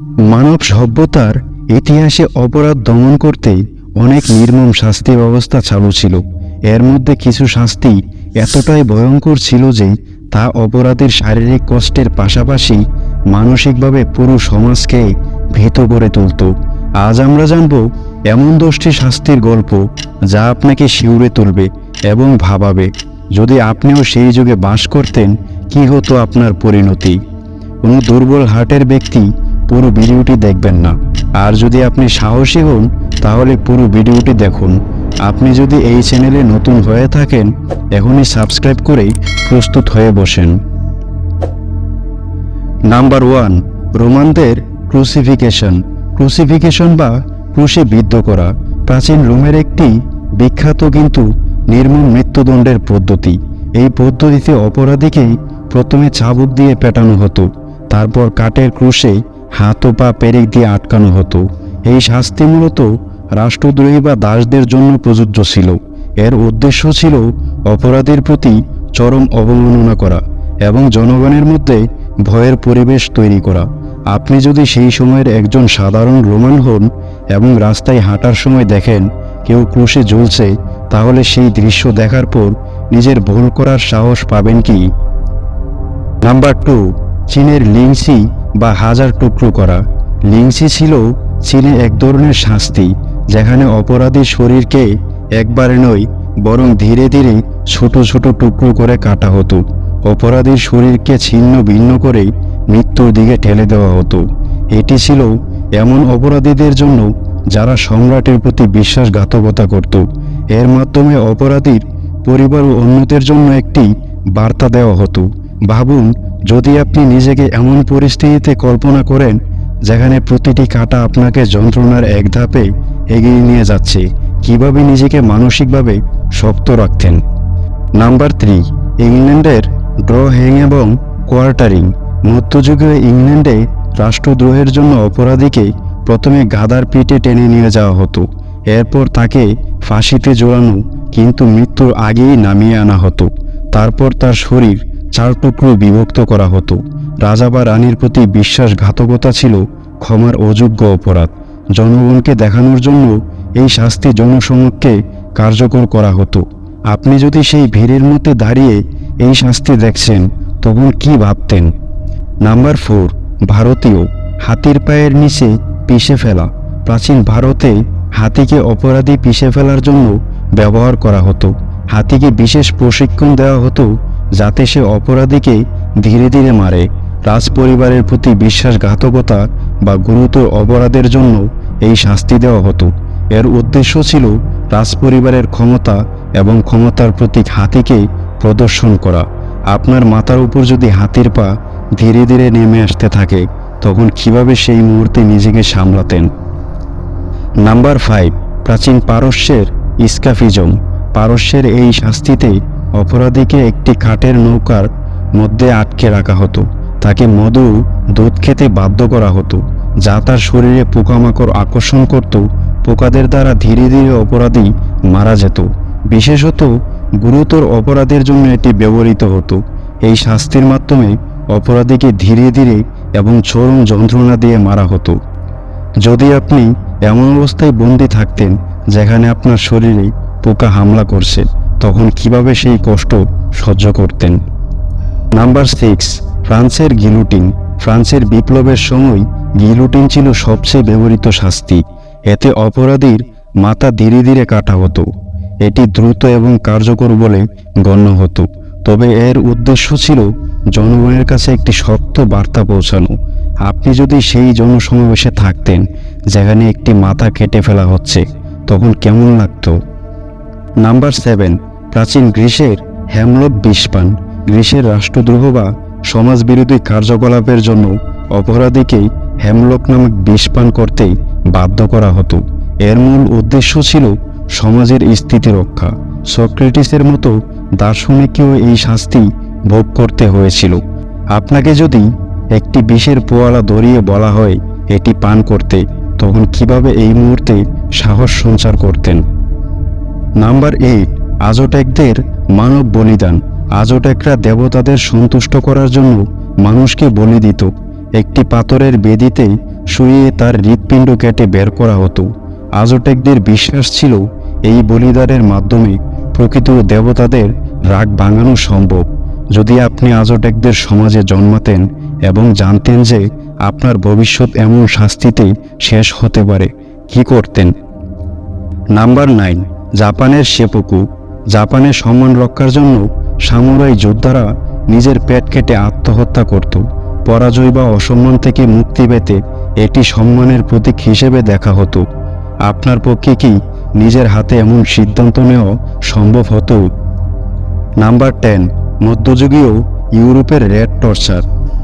মানব সভ্যতার ইতিহাসে অপরাধ দমন করতে অনেক নির্মম শাস্তি ব্যবস্থা চালু ছিল। এর মধ্যে কিছু শাস্তি এতটাই ভয়ঙ্কর ছিল যে তা অপরাধের শারীরিক কষ্টের পাশাপাশি মানসিকভাবে পুরো সমাজকে ভীত করে তুলত। আজ আমরা জানব এমন দশটি শাস্তির গল্প যা আপনাকে শিউরে তুলবে এবং ভাবাবে। যদি আপনিও সেই যুগে বাস করতেন, কি হতো আপনার পরিণতি? কোনো দুর্বল হার্টের ব্যক্তি পুরো ভিডিওটি দেখবেন না। আর যদি আপনি সাহসী হন, তাহলে পুরো ভিডিওটি দেখুন। আপনি যদি এই চ্যানেলে নতুন হয়ে থাকেন, এখনই সাবস্ক্রাইব করেই প্রস্তুত হয়ে বসেন। Number one, রোমানদের ক্রুসিফিকেশন। ক্রুসিফিকেশন বা ক্রুশে বিদ্ধ করা প্রাচীন রোমের একটি বিখ্যাত কিন্তু নির্মম মৃত্যুদণ্ডের পদ্ধতি। এই পদ্ধতিতে অপরাধীকেই প্রথমে চাবুক দিয়ে পেটানো হতো। তারপর কাঠের ক্রুশে হাত ও পা পেরেক দিয়ে আটকানো হতো। এই শাস্তি মূলত রাষ্ট্রদ্রোহী বা দাসদের জন্য প্রযোজ্য ছিল। এর উদ্দেশ্য ছিল অপরাধীর প্রতি চরম অবমাননা করা এবং জনগণের মধ্যে ভয়ের পরিবেশ তৈরি করা। আপনি যদি সেই সময়ের একজন সাধারণ রোমান হন এবং রাস্তায় হাঁটার সময় দেখেন কেউ ক্রুশে জ্বলছে, তাহলে সেই দৃশ্য দেখার পর নিজের ভুল করার সাহস পাবেন কি? নাম্বার টু, চীনের লিংসি বা হাজার টুকরো করা। লিংসি ছিল চীনে এক ধরনের শাস্তি, যেখানে অপরাধীর শরীরকে একবারে নয়, বরং ধীরে ধীরে ছোট ছোট টুকরো করে কাটা হতো। অপরাধীর শরীরকে ছিন্ন ভিন্ন করে মৃত্যুর দিকে ঠেলে দেওয়া হতো। এটি ছিল এমন অপরাধীদের জন্য যারা সম্রাটের প্রতি বিশ্বাসঘাতকতা করত। এর মাধ্যমে অপরাধীর পরিবার ও অন্যদের জন্য একটি বার্তা দেওয়া হতো। ভাবুন, যদি আপনি নিজেকে এমন পরিস্থিতিতে কল্পনা করেন, যেখানে প্রতিটি কাটা আপনাকে যন্ত্রণার এক ধাপে এগিয়ে নিয়ে যাচ্ছে, কীভাবে নিজেকে মানসিকভাবে শক্ত রাখতেন? নাম্বার থ্রি ইংল্যান্ডের ড্র হ্যাং এবং কোয়ার্টারিং। মধ্যযুগীয় ইংল্যান্ডে রাষ্ট্রদ্রোহের জন্য অপরাধীকে প্রথমে গাদার পিঠে টেনে নিয়ে যাওয়া হতো। এরপর তাকে ফাঁসিতে জোড়ানো, কিন্তু মৃত্যুর আগেই নামিয়ে আনা হতো। তারপর তার শরীর চার টুকরো বিভক্ত করা হতো। রাজা বা রানীর প্রতি বিশ্বাসঘাতকতা ছিল ক্ষমার অযোগ্য অপরাধ। জনগণকে দেখানোর জন্য এই শাস্তি জনসমক্ষে কার্যকর করা হতো। আপনি যদি সেই ভিড়ের মধ্যে দাঁড়িয়ে এই শাস্তি দেখছেন, তখন কি ভাবতেন? নাম্বার ফোর, ভারতীয়, হাতির পায়ের নিচে পিষে ফেলা। প্রাচীন ভারতে হাতিকে অপরাধী পিষে ফেলার জন্য ব্যবহার করা হতো। হাতিকে বিশেষ প্রশিক্ষণ দেওয়া হতো যাতে সে অপরাধীকে ধীরে ধীরে মারে। রাজপরিবারের প্রতি বিশ্বাসঘাতকতা বা গুরুতর অপরাধের জন্য এই শাস্তি দেওয়া হতো। এর উদ্দেশ্য ছিল রাজপরিবারের ক্ষমতা এবং ক্ষমতার প্রতীক হাতিকে প্রদর্শন করা। আপনার মাথার উপর যদি হাতির পা ধীরে ধীরে নেমে আসতে থাকে, তখন কীভাবে সেই মুহূর্তে নিজেকে সামলাতেন? নাম্বার ফাইভ, প্রাচীন পারস্যের ইস্কাফিজম। পারস্যের এই শাস্তিতে অপরাধীকে একটি কাঠের নৌকার মধ্যে আটকে রাখা হতো। তাকে মধু, দুধ খেতে বাধ্য করা হতো, যা তার শরীরে পোকামাকড় আকর্ষণ করত, পোকাদের দ্বারা ধীরে ধীরে অপরাধী মারা যেত। বিশেষত গুরুতর অপরাধের জন্য এটি ব্যবহৃত হতো। এই শাস্তির মাধ্যমে অপরাধীকে ধীরে ধীরে এবং চরম যন্ত্রণা দিয়ে মারা হতো। যদি আপনি এমন অবস্থায় বন্দি থাকতেন, যেখানে আপনার শরীরে পোকা হামলা করছে তখন কীভাবে সেই কষ্ট সহ্য করতেন? নাম্বার সিক্স, ফ্রান্সের গিলুটিন। ফ্রান্সের বিপ্লবের সময় গিলুটিন ছিল সবচেয়ে ব্যবহৃত শাস্তি। এতে অপরাধীর মাথা ধীরে ধীরে কাটা হতো। এটি দ্রুত এবং কার্যকর বলে গণ্য হতো। তবে এর উদ্দেশ্য ছিল জনগণের কাছে একটি শক্ত বার্তা পৌঁছানো। আপনি যদি সেই জনসমাবেশে থাকতেন, যেখানে একটি মাথা কেটে ফেলা হচ্ছে, তখন কেমন লাগতো? নাম্বার সেভেন প্রাচীন গ্রীসের হ্যামলক বিষপান গ্রীসের রাষ্ট্রদ্রোহ বা সমাজবিরোধী কার্যকলাপের জন্য অপরাধীকে হ্যামলক নামক বিষপান করতে বাধ্য করা হতো। এর মূল উদ্দেশ্য ছিল সমাজের স্থিতি রক্ষা। সক্রেটিসের মতো দার্শনিককেও এই শাস্তি ভোগ করতে হয়েছিল। আপনাকে যদি একটি বিষের পোয়ালা ধরিয়ে বলা হয়, এটি পান করতে, তখন কীভাবে এই মুহূর্তে সাহস সঞ্চার করতেন? নাম্বার এইট আজোটেকদের মানব বলিদান আজোটেকরা দেবতাদের সন্তুষ্ট করার জন্য মানুষকে বলি দিত। একটি পাথরের বেদিতে শুয়ে তার হৃৎপিণ্ড কেটে বের করা হতো। আজটেকদের বিশ্বাস ছিল এই বলিদানের মাধ্যমে প্রকৃত দেবতাদের রাগ ভাঙানো সম্ভব। যদি আপনি আজটেকদের সমাজে জন্মাতেন এবং জানতেন যে আপনার ভবিষ্যৎ এমন শাস্তিতে শেষ হতে পারে, কি করতেন? নাম্বার নাইন, জাপানের সেপকু। জাপানের সম্মান রক্ষার জন্য সামুরাই যোদ্ধারা নিজের পেট কেটে আত্মহত্যা করত। পরাজয় বা অসম্মান থেকে মুক্তি পেতে এটি সম্মানের প্রতীক হিসেবে দেখা হতো। আপনার পক্ষে কি নিজের হাতে এমন সিদ্ধান্ত নেওয়া সম্ভব হতো? নাম্বার টেন, মধ্যযুগীয় ইউরোপের রেড টর্চার।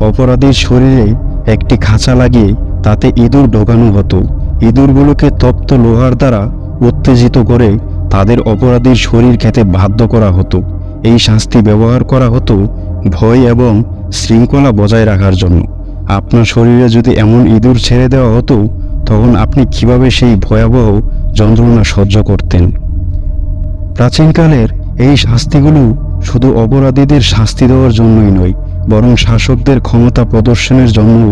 অপরাধীর শরীরে একটি খাঁচা লাগিয়ে তাতে ইঁদুর ঢোকানো হতো। ইঁদুরগুলোকে তপ্ত লোহার দ্বারা উত্তেজিত করে তাদের অপরাধীর শরীর খেতে বাধ্য করা হতো। এই শাস্তি ব্যবহার করা হতো ভয় এবং শৃঙ্খলা বজায় রাখার জন্য। আপনার শরীরে যদি এমন ইঁদুর ছেড়ে দেওয়া হতো, তখন আপনি কীভাবে সেই ভয়াবহ যন্ত্রণা সহ্য করতেন? প্রাচীনকালের এই শাস্তিগুলো শুধু অপরাধীদের শাস্তি দেওয়ার জন্যই নয়, বরং শাসকদের ক্ষমতা প্রদর্শনের জন্য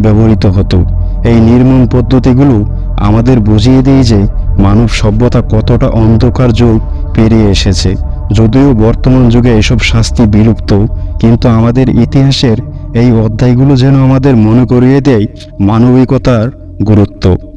ব্যবহৃত হতো। এই নির্মম পদ্ধতিগুলো আমাদের বুঝিয়ে দেয় যে মানব সভ্যতা কতটা অন্ধকার যুগ পেরিয়ে এসেছে, যদিও বর্তমান যুগে এসব শাস্তি বিলুপ্ত, কিন্তু আমাদের ইতিহাসের এই অধ্যায়গুলো যেন আমাদের মনে করিয়ে দেয় মানবিকতার গুরুত্ব।